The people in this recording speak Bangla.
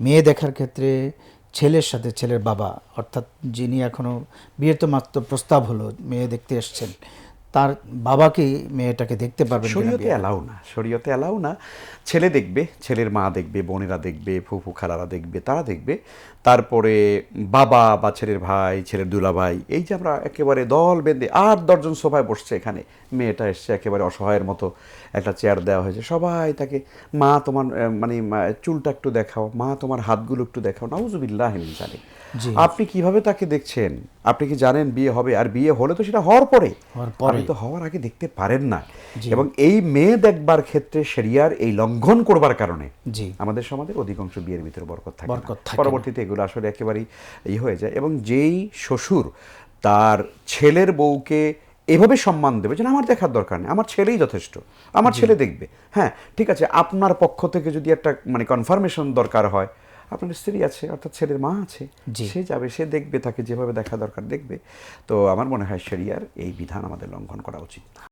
মেয়ে দেখার ক্ষেত্রে ছেলের সাথে ছেলের বাবা, অর্থাৎ যিনি এখনও বিয়ের তো মাত্র প্রস্তাব হলো, মেয়ে দেখতে এসছেন তার বাবাকে মেয়েটাকে দেখতে পারবে শরীয়তে? অ্যালাউ না শরীয়তে অ্যালাউ না। ছেলে দেখবে ছেলের মা দেখবে বোনেরা দেখবে ফুফু খালারা দেখবে তারা দেখবে। তারপরে বাবা বা ছেলের ভাই ছেলের দুলাভাই এই যে আমরা একেবারে দল বেঁধে আট দশজন সোফায় বসছে এখানে। মেয়েটা এসছে একেবারে অসহায়ের মতো একটা চেয়ার দেওয়া হয়েছে। সবাই তাকে মা তোমার মানে চুলটা একটু দেখাও। মা তোমার হাতগুলো একটু দেখাও। নাউজুবিল্লাহ। আপনি কীভাবে তাকে দেখছেন? আপনি কি জানেন বিয়ে হবে? আর বিয়ে হলে তো সেটা হওয়ার পরে। আপনি তো হওয়ার আগে দেখতে পারেন না। এবং এই মেয়ে দেখবার ক্ষেত্রে শরিয়ার এই লঙ্ঘন করবার কারণে আমাদের সমাজের অধিকাংশ বিয়ের ভিতরে বরকত থাকে পরবর্তীতে এগুলো আসলে একেবারেই ই হয়ে যায়। এবং যেই শ্বশুর তার ছেলের বউকে এভাবে সম্মান দেবে যে না, আমার দেখার দরকার নেই আমার ছেলেই যথেষ্ট আমার ছেলে দেখবে। হ্যাঁ ঠিক আছে আপনার পক্ষ থেকে যদি একটা মানে কনফার্মেশন দরকার হয় আপনার স্ত্রী আছে অর্থাৎ ছেলের মা আছে। সে যাবে সে দেখবে তাকে যেভাবে দেখা দরকার দেখবে তো আমার মনে হয় শরিয়ার এই বিধান আমাদের লঙ্ঘন করা উচিত না